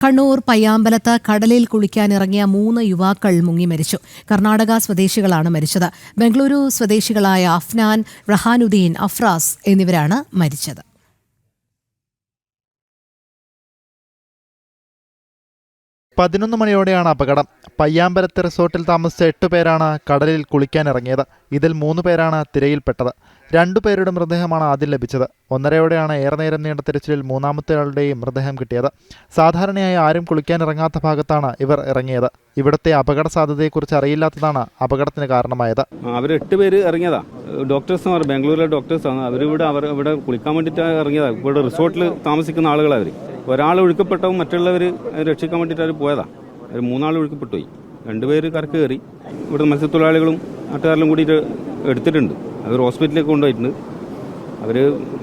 കണ്ണൂർ പയ്യാമ്പലത്ത് കടലിൽ കുളിക്കാനിറങ്ങിയ മൂന്ന് യുവാക്കൾ മുങ്ങി മരിച്ചു. കർണാടക സ്വദേശികളാണ് മരിച്ചത്. ബംഗളൂരു സ്വദേശികളായ അഫ്നാൻ റഹാനുദ്ദീൻ അഫ്രാസ് എന്നിവരാണ് മരിച്ചത്. പതിനൊന്ന് മണിയോടെയാണ് അപകടം. പയ്യാമ്പലത്ത് റിസോർട്ടിൽ താമസിച്ച എട്ട് പേരാണ് കടലിൽ കുളിക്കാനിറങ്ങിയത്. ഇതിൽ മൂന്ന് പേരാണ് തിരയിൽപ്പെട്ടത്. രണ്ടുപേരുടെ മൃതദേഹമാണ് ആദ്യം ലഭിച്ചത്. ഒന്നരയോടെയാണ് ഏറെ നേരം നീണ്ട തിരച്ചിലിൽ മൂന്നാമത്തെ ആളുടെയും മൃതദേഹം കിട്ടിയത്. സാധാരണയായി ആരും കുളിക്കാനിറങ്ങാത്ത ഭാഗത്താണ് ഇവർ ഇറങ്ങിയത്. ഇവിടുത്തെ അപകട സാധ്യതയെക്കുറിച്ച് അറിയില്ലാത്തതാണ് അപകടത്തിന് കാരണമായത്. അവർ എട്ട് പേര് ഇറങ്ങിയതാ. ഡോക്ടേഴ്സ് ബാംഗ്ലൂരിലെ ഡോക്ടേഴ്സാണ് അവരിവിടെ അവർ ഇവിടെ കുളിക്കാൻ വേണ്ടിയിട്ട് ഇറങ്ങിയതാ. ഇവിടെ റിസോർട്ടിൽ താമസിക്കുന്ന ആളുകളാണ് അവർ ഒരാൾ ഒഴുക്കപ്പെട്ടവും മറ്റുള്ളവർ രക്ഷിക്കാൻ വേണ്ടിയിട്ട് അവർ പോയതാ. അവർ മൂന്നാൾ ഒഴുക്കപ്പെട്ടു പോയി. രണ്ടുപേര് കരക്ക് കയറി. ഇവിടെ മത്സ്യത്തൊഴിലാളികളും നാട്ടുകാരിലും കൂടിയിട്ട് എടുത്തിട്ടുണ്ട്. അവർ ഹോസ്പിറ്റലിലേക്ക് കൊണ്ടുപോയിട്ടുണ്ട്. അവർ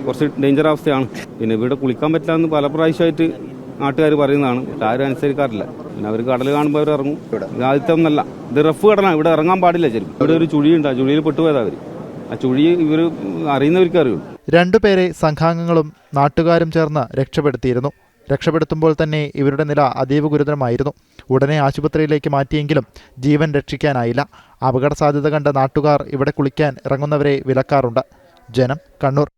കുറച്ച് ഡേഞ്ചർ അവസ്ഥയാണ്. പിന്നെ ഇവിടെ കുളിക്കാൻ പറ്റില്ല എന്ന് പല പ്രാവശ്യമായിട്ട് നാട്ടുകാർ പറയുന്നതാണ്. ആരും അനുസരിക്കാറില്ല. പിന്നെ അവർ കടൽ കാണുമ്പോൾ അവർ ഇറങ്ങും. ഇത് ആദ്യത്തെ ഒന്നല്ല. ഇത് റഫ് കടലാണ്. ഇവിടെ ഇറങ്ങാൻ പാടില്ല ശരിക്കും. ഇവിടെ ഒരു ചുഴിയുണ്ട്. ആ ചുഴിയിൽ പെട്ടുപോയതാ അവർ ആ ചുഴി ഇവർ അറിയുന്നവർക്ക് അറിയുള്ളൂ. രണ്ടുപേരെ സംഘാംഗങ്ങളും നാട്ടുകാരും ചേർന്ന് രക്ഷപ്പെടുത്തിയിരുന്നു. രക്ഷപ്പെടുത്തുമ്പോൾ തന്നെ ഇവരുടെ നില അതീവ ഗുരുതരമായിരുന്നു. ഉടനെ ആശുപത്രിയിലേക്ക് മാറ്റിയെങ്കിലും ജീവൻ രക്ഷിക്കാനായില്ല. അപകട സാധ്യത കണ്ട നാട്ടുകാർ ഇവിടെ കുളിക്കാൻ ഇറങ്ങുന്നവരെ വിലക്കാറുണ്ട്. ജനം കണ്ണൂർ.